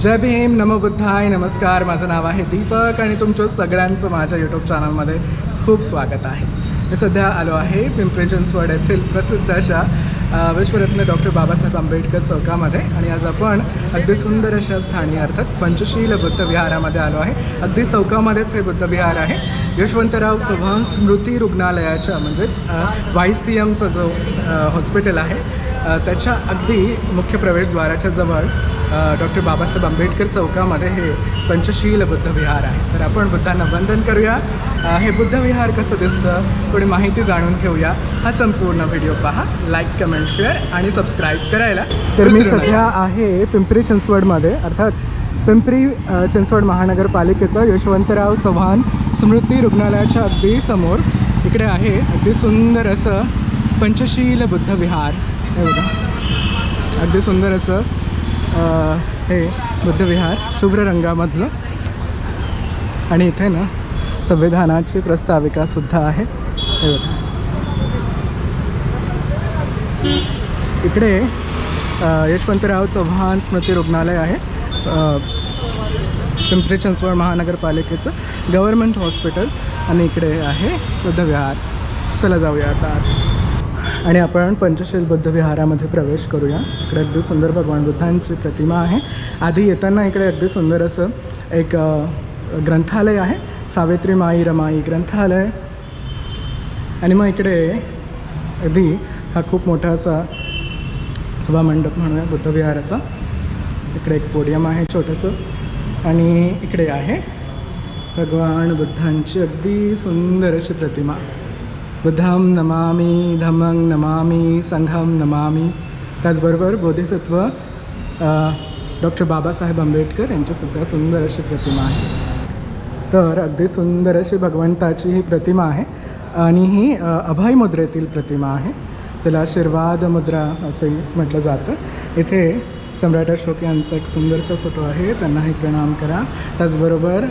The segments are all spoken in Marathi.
जय भीम नमो बुद्धाय नमस्कार. माझं नाव आहे दीपक आणि तुमचं सगळ्यांचं माझ्या यूट्यूब चॅनलमध्ये खूप स्वागत आहे. मी सध्या आलो आहे पिंपरी चिंचवड येथील प्रसिद्ध अशा विश्वरत्न डॉक्टर बाबासाहेब आंबेडकर चौकामध्ये. आणि आज आपण अगदी सुंदर अशा स्थानी अर्थात पंचशील बुद्ध विहारामध्ये आलो आहे. अगदी चौकामध्येच हे बुद्ध विहार आहे. यशवंतराव चव्हाण स्मृती रुग्णालयाच्या म्हणजेच वाय सी एमचं जो हॉस्पिटल आहे त्याच्या अगदी मुख्य प्रवेशद्वाराच्या जवळ डॉक्टर बाबासाहेब आंबेडकर चौकामध्ये हे पंचशील बुद्ध विहार आहे. तर आपण बुद्धांना वंदन करूया. हे बुद्ध विहार कसं दिसतं? थोडी माहिती जाणून घेऊया. हा संपूर्ण व्हिडिओ पहा. लाईक कमेंट शेअर आणि सबस्क्राईब करायला तर मी सध्या आहे पिंपरी चिंचवडमध्ये. अर्थात पिंपरी चिंचवड महानगरपालिकेचं यशवंतराव चव्हाण स्मृती रुग्णालयाच्या अगदी समोर. इकडे आहे अगदी सुंदर असं पंचशील बुद्ध विहार. हे बघा. अगदी सुंदर असं हे बुद्धविहार शुभ्र रंगामधलं आणि इथे ना संविधानाची प्रस्ताविकासुद्धा आहे. हे इकडे यशवंतराव चव्हाण स्मृती रुग्णालय आहे. पिंपरी चिंचवड महानगरपालिकेचं गव्हर्मेंट हॉस्पिटल. आणि इकडे आहे बुद्धविहार चला जाऊया आता. आणि आपण पंचशील बुद्ध विहारामध्ये प्रवेश करूया. इकडे अगदी सुंदर भगवान बुद्धांची प्रतिमा आहे. आधी येताना इकडे अगदी सुंदर असं एक ग्रंथालय आहे. सावित्री माई रमाई ग्रंथालय. आणि मग इकडे अगदी हा खूप मोठा असा सभामंडप म्हणूया बुद्धविहाराचा इकडे एक पोडियम आहे छोटंसं. आणि इकडे आहे भगवान बुद्धांची अगदी सुंदर अशी प्रतिमा. बुद्धम नमामी धम्मं नमामी संघम नमामी. त्याचबरोबर बोधिसत्व डॉक्टर बाबासाहेब आंबेडकर यांचीसुद्धा सुंदर अशी प्रतिमा आहे. तर अगदी सुंदर अशी भगवंताची ही प्रतिमा आहे आणि ही अभय मुद्रेतील प्रतिमा आहे. त्याला आशीर्वाद मुद्रा असंही म्हटलं जातं. इथे सम्राट अशोक यांचा एक सुंदरसा फोटो आहे. त्यांनाही प्रणाम करा. त्याचबरोबर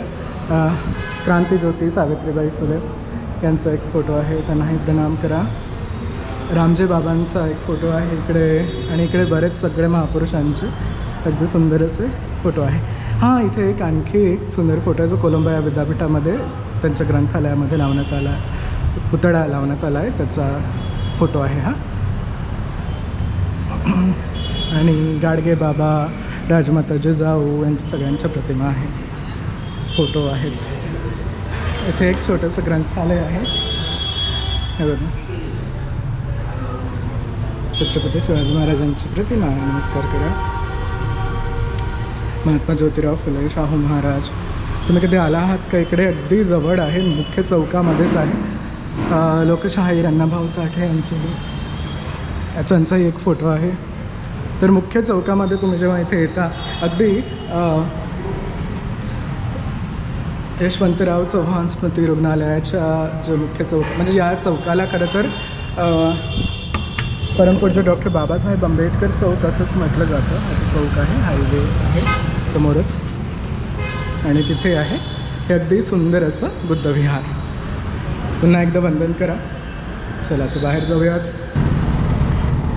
क्रांतीज्योती सावित्रीबाई फुले यांचा एक फोटो आहे. त्यांनाही प्रणाम करा. रामजी बाबांचा एक फोटो आहे इकडे आणि इकडे बरेच सगळे महापुरुषांचे अगदी सुंदर असे फोटो आहे. हां इथे एक आणखी एक सुंदर फोटो आहे. जो कोलंबा या विद्यापीठामध्ये त्यांच्या ग्रंथालयामध्ये लावण्यात आला पुतळा लावण्यात आला आहे. त्याचा फोटो आहे हा. आणि गाडगे बाबा राजमाता जिजाऊ यांच्या सगळ्यांच्या प्रतिमा आहे. फोटो आहेत. इथे एक छोटंसं ग्रंथालय आहे. हे बघा. छत्रपती शिवाजी महाराजांची प्रतिमा नमस्कार करा. महात्मा ज्योतिराव फुले शाहू महाराज. तुम्ही कधी आला आहात का? इकडे अगदी जवळ आहे. मुख्य चौकामध्येच आहे. लोकशाहीर अण्णाभाऊ साठे यांची. त्यांचाही एक फोटो आहे. तर मुख्य चौकामध्ये तुम्ही जेव्हा इथे येता अगदी यशवंतराव चव्हाण स्मृती रुग्णालयाच्या जे मुख्य चौक म्हणजे या चौकाला खरं तर अ, परमपूज्य डॉक्टर बाबासाहेब आंबेडकर चौक असंच म्हटलं जातं. चौक आहे हायवे आहे समोरच. आणि तिथे आहे हे अगदी सुंदर असं बुद्धविहार. पुन्हा एकदा वंदन करा. चला तर बाहेर जाऊयात.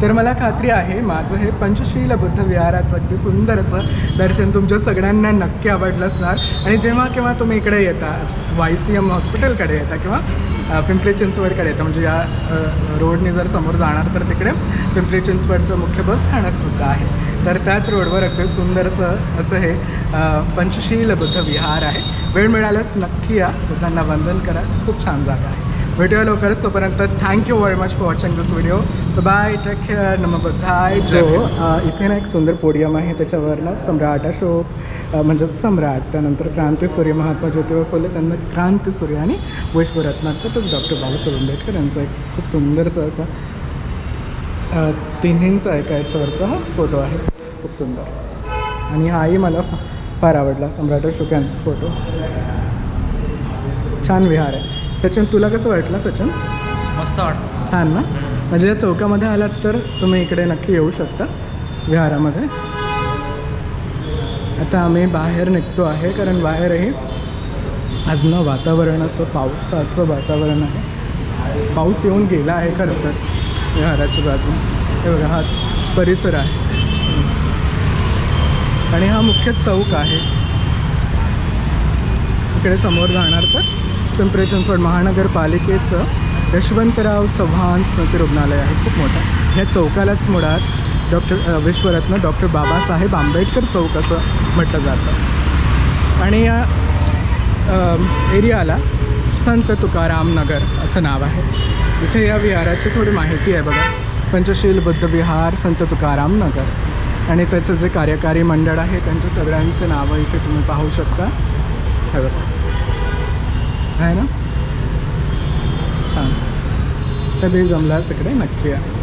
तर मला खात्री आहे माझं हे पंचशील बुद्ध विहाराचं अगदी सुंदर असं दर्शन तुमच्या सगळ्यांना नक्की आवडलं असणार. आणि जेव्हा केव्हा तुम्ही इकडे येता वाय सी एम हॉस्पिटलकडे येता किंवा पिंपरी चिंचवडकडे येतं म्हणजे या रोडने जर समोर जाणार तर तिकडे पिंपरी चिंचवडचं मुख्य बस स्थानकसुद्धा आहे. तर त्याच रोडवर अगदी सुंदर असं असं हे पंचशील बुद्ध विहार आहे. वेळ मिळाल्यास नक्की या. बुद्धांना वंदन करा. खूप छान जागा आहे. भेटूया लवकरच तोपर्यंत thank you very much for watching this video तर बाय टेक केअर नम बुद्धाय जो इथे ना एक सुंदर पोडियम आहे त्याच्यावर ना सम्राट अशोक अ, म्हणजेच सम्राट त्यानंतर क्रांतीसूर्य महात्मा ज्योतिबा फुले त्यांना क्रांतीसूर्य आणि विश्वरत्न अर्थातच डॉक्टर बाबासाहेब आंबेडकर यांचा एक खूप सुंदरसा असा तिन्हींचा एका याच्यावरचा हा फोटो आहे. खूप सुंदर. आणि हाही मला फार आवडला सम्राट अशोक यांचा फोटो छान विहार आहे. सचिन तुला कसं वाटलं सचिन? मस्त वाटतं छान ना? म्हणजे या चौकामध्ये आलात तर तुम्ही इकडे नक्की येऊ शकता विहारामध्ये. आता आम्ही बाहेर निघतो आहे कारण बाहेरही आज ना वातावरण असं पावसाचं वातावरण आहे. पाऊस येऊन गेला आहे खरं तर विहाराच्या बाजू. हे बघा हा परिसर आहे. आणि हा मुख्य चौक आहे. इकडे समोर जाणार तर? पिंपरी चिंचवड महानगरपालिकेचं यशवंतराव चव्हाण स्मृती रुग्णालय आहे. खूप मोठं. ह्या चौकालाच मुळात डॉक्टर विश्वरत्न डॉक्टर बाबासाहेब आंबेडकर चौक असं म्हटलं जातं. आणि या एरियाला संत तुकाराम नगर असं नाव आहे. इथे या विहाराची थोडी माहिती आहे बघा. पंचशील बुद्ध विहार संत तुकाराम नगर. आणि त्याचं जे कार्यकारी मंडळ आहे त्यांच्या सगळ्यांचे नावं इथे तुम्ही पाहू शकता. हे बघा. आहे ना? छान. कधी जमल्यास इकडे नक्की आहे